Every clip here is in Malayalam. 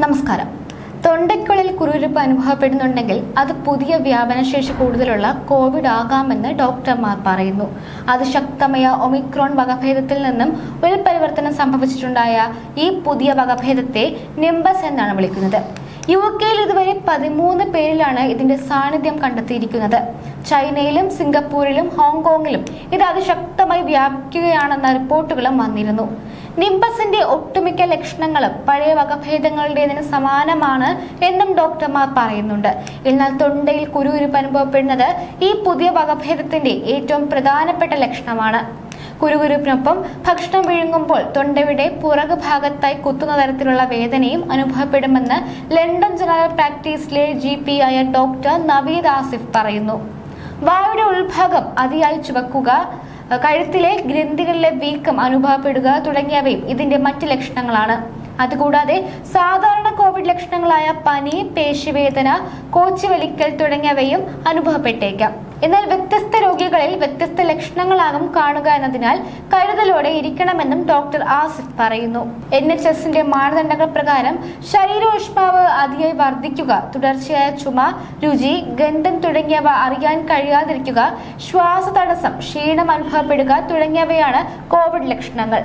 നമസ്കാരം. തൊണ്ടയ്ക്കുള്ളിൽ കുരുവിരിപ്പ് അനുഭവപ്പെടുന്നുണ്ടെങ്കിൽ അത് പുതിയ വ്യാപനശേഷി കൂടുതലുള്ള കോവിഡ് ആകാമെന്ന് ഡോക്ടർമാർ പറയുന്നു. അത് ശക്തമായ ഒമിക്രോൺ വകഭേദത്തിൽ നിന്നും ഉൽപരിവർത്തനം സംഭവിച്ചിട്ടുണ്ടായ ഈ പുതിയ വകഭേദത്തെ നിംബസ് എന്നാണ് വിളിക്കുന്നത്. യു കെയിൽ ഇതുവരെ പതിമൂന്ന് പേരിലാണ് ഇതിന്റെ സാന്നിധ്യം കണ്ടെത്തിയിരിക്കുന്നത്. ചൈനയിലും സിംഗപ്പൂരിലും ഹോങ്കോങ്ങിലും ഇത് അതിശക്തമായി വ്യാപിക്കുകയാണെന്ന റിപ്പോർട്ടുകളും വന്നിരുന്നു. നിംബസിന്റെ ഒട്ടുമിക്ക ലക്ഷണങ്ങളും പഴയ വകഭേദങ്ങളുടേതിന് സമാനമാണ് എന്നും ഡോക്ടർമാർ പറയുന്നുണ്ട്. എന്നാൽ തൊണ്ടയിൽ കുരുകുരുപ്പ് അനുഭവപ്പെടുന്നത് ഈ പുതിയ വകഭേദത്തിന്റെ ഏറ്റവും പ്രധാനപ്പെട്ട ലക്ഷണമാണ്. കുരുകുരുപ്പിനൊപ്പം ഭക്ഷണം വിഴുങ്ങുമ്പോൾ തൊണ്ടയുടെ പുറകു ഭാഗത്തായി കുത്തുന്ന തരത്തിലുള്ള വേദനയും അനുഭവപ്പെടുമെന്ന് ലണ്ടൻ ജനറൽ പ്രാക്ടീസിലെ ജി പി ആയ ഡോക്ടർ നവീദ് ആസിഫ് പറയുന്നു. വായുടെ ഉൾഭാഗം അതിയായി ചുവക്കുക കഴുത്തിലെ ഗ്രന്ഥികളിലെ വീക്കം അനുഭവപ്പെടുക തുടങ്ങിയവയും ഇതിന്റെ മറ്റ് ലക്ഷണങ്ങളാണ്. അതുകൂടാതെ സാധാരണ കോവിഡ് ലക്ഷണങ്ങളായ പനി പേശിവേദന കോച്ചുവലിക്കൽ തുടങ്ങിയവയും അനുഭവപ്പെട്ടേക്കാം. എന്നാൽ വ്യത്യസ്ത രോഗികളിൽ വ്യത്യസ്ത ലക്ഷണങ്ങളാകും കാണുക എന്നതിനാൽ കരുതലോടെ ഇരിക്കണമെന്നും ഡോക്ടർ ആസിഫ് പറയുന്നു. എൻ എച്ച് എസിന്റെ മാനദണ്ഡങ്ങൾ പ്രകാരം ശരീരോഷ്മാവ് അതിയായി വർദ്ധിക്കുക തുടർച്ചയായ ചുമ രുചി ഗന്ധം തുടങ്ങിയവ അറിയാൻ കഴിയാതിരിക്കുക ശ്വാസ തടസ്സം ക്ഷീണം അനുഭവപ്പെടുക തുടങ്ങിയവയാണ് കോവിഡ് ലക്ഷണങ്ങൾ.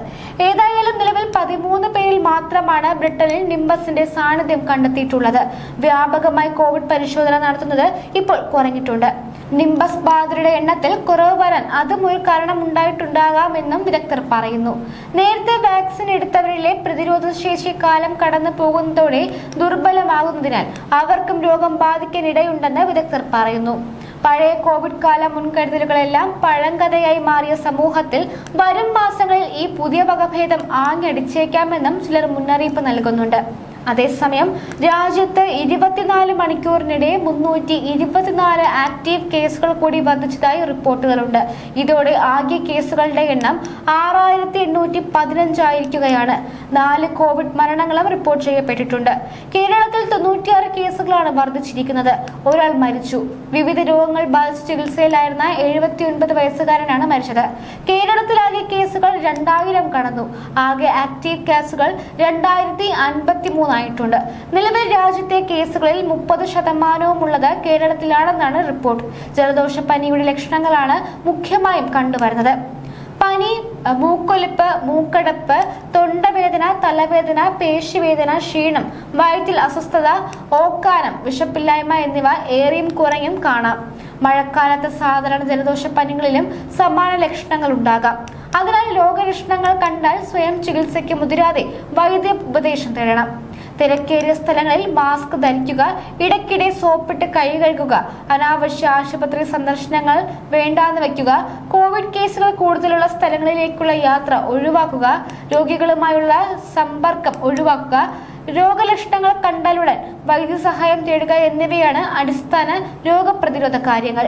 ഏതായാലും നിലവിൽ പതിമൂന്ന് പേരിൽ മാത്രമാണ് ബ്രിട്ടനിൽ നിംബസിന്റെ സാന്നിധ്യം കണ്ടെത്തിയിട്ടുള്ളത്. വ്യാപകമായി കോവിഡ് പരിശോധന നടത്തുന്നത് ഇപ്പോൾ കുറഞ്ഞിട്ടുണ്ട്. നിംബസ് ബാധിതരുടെ എണ്ണത്തിൽ കുറവ് വരാൻ അതും ഒരു കാരണം ഉണ്ടായിട്ടുണ്ടാകാമെന്നും വിദഗ്ധർ പറയുന്നു. നേരത്തെ വാക്സിൻ എടുത്തവരിലെ പ്രതിരോധ ശേഷി കാലം കടന്നു പോകുന്നതോടെ ദുർബലമാകുന്നതിനാൽ അവർക്കും രോഗം ബാധിക്കാൻ ഇടയുണ്ടെന്ന് വിദഗ്ധർ പറയുന്നു. പഴയ കോവിഡ് കാല മുൻകരുതലുകളെല്ലാം പഴങ്കഥയായി മാറിയ സമൂഹത്തിൽ വരും മാസങ്ങളിൽ ഈ പുതിയ വകഭേദം ആഞ്ഞടിച്ചേക്കാമെന്നും ചിലർ മുന്നറിയിപ്പ് നൽകുന്നുണ്ട്. അതേസമയം രാജ്യത്ത് ഇരുപത്തിനാല് മണിക്കൂറിനിടെ മുന്നൂറ്റി ഇരുപത്തിനാല് ആക്റ്റീവ് കേസുകൾ കൂടി വർദ്ധിച്ചതായി റിപ്പോർട്ടുകളുണ്ട്. ഇതോടെ ആകെ കേസുകളുടെ എണ്ണം ആറായിരത്തി എണ്ണൂറ്റി പതിനഞ്ചായിരിക്കുകയാണ് നാല് കോവിഡ് മരണങ്ങളും റിപ്പോർട്ട് ചെയ്യപ്പെട്ടിട്ടുണ്ട്. കേരളത്തിൽ തൊണ്ണൂറ്റിയാറ് കേസുകളാണ് വർദ്ധിച്ചിരിക്കുന്നത്. ഒരാൾ മരിച്ചു. വിവിധ രോഗങ്ങൾ ബാധിച്ച് ചികിത്സയിലായിരുന്ന എഴുപത്തിയൊൻപത് വയസ്സുകാരനാണ് മരിച്ചത്. കേരളത്തിലാകെ കേസുകൾ രണ്ടായിരം കടന്നു. ആകെ ആക്റ്റീവ് കേസുകൾ രണ്ടായിരത്തി അൻപത്തി മൂന്നായിട്ടുണ്ട് നിലവിൽ രാജ്യത്തെ കേസുകളിൽ മുപ്പത് ശതമാനവും ഉള്ളത് കേരളത്തിലാണെന്നാണ് റിപ്പോർട്ട്. ജലദോഷ പനിയുടെ ലക്ഷണങ്ങളാണ് മുഖ്യമായും കണ്ടുവരുന്നത്. പനി മൂക്കൊലിപ്പ് മൂക്കടപ്പ് തൊണ്ടവേദന തലവേദന പേശിവേദന ക്ഷീണം വയറ്റിൽ അസ്വസ്ഥത ഓക്കാനം വിശപ്പില്ലായ്മ എന്നിവ ഏറിയും കുറയും കാണാം. മഴക്കാലത്ത് സാധാരണ ജലദോഷ പനികളിലും സമാന ലക്ഷണങ്ങൾ ഉണ്ടാകാം. അതിനാൽ രോഗലക്ഷണങ്ങൾ കണ്ടാൽ സ്വയം ചികിത്സയ്ക്ക് മുതിരാതെ വൈദ്യ ഉപദേശം തേടണം. തിരക്കേറിയ സ്ഥലങ്ങളിൽ മാസ്ക് ധരിക്കുക ഇടയ്ക്കിടെ സോപ്പിട്ട് കൈ കഴുകുക അനാവശ്യ ആശുപത്രി സന്ദർശനങ്ങൾ വേണ്ടാന്ന് വയ്ക്കുക കോവിഡ് കേസുകൾ കൂടുതലുള്ള സ്ഥലങ്ങളിലേക്കുള്ള യാത്ര ഒഴിവാക്കുക രോഗികളുമായുള്ള സമ്പർക്കം ഒഴിവാക്കുക രോഗലക്ഷണങ്ങൾ കണ്ടാലുടൻ വൈദ്യസഹായം തേടുക എന്നിവയാണ് അടിസ്ഥാന രോഗപ്രതിരോധ കാര്യങ്ങൾ.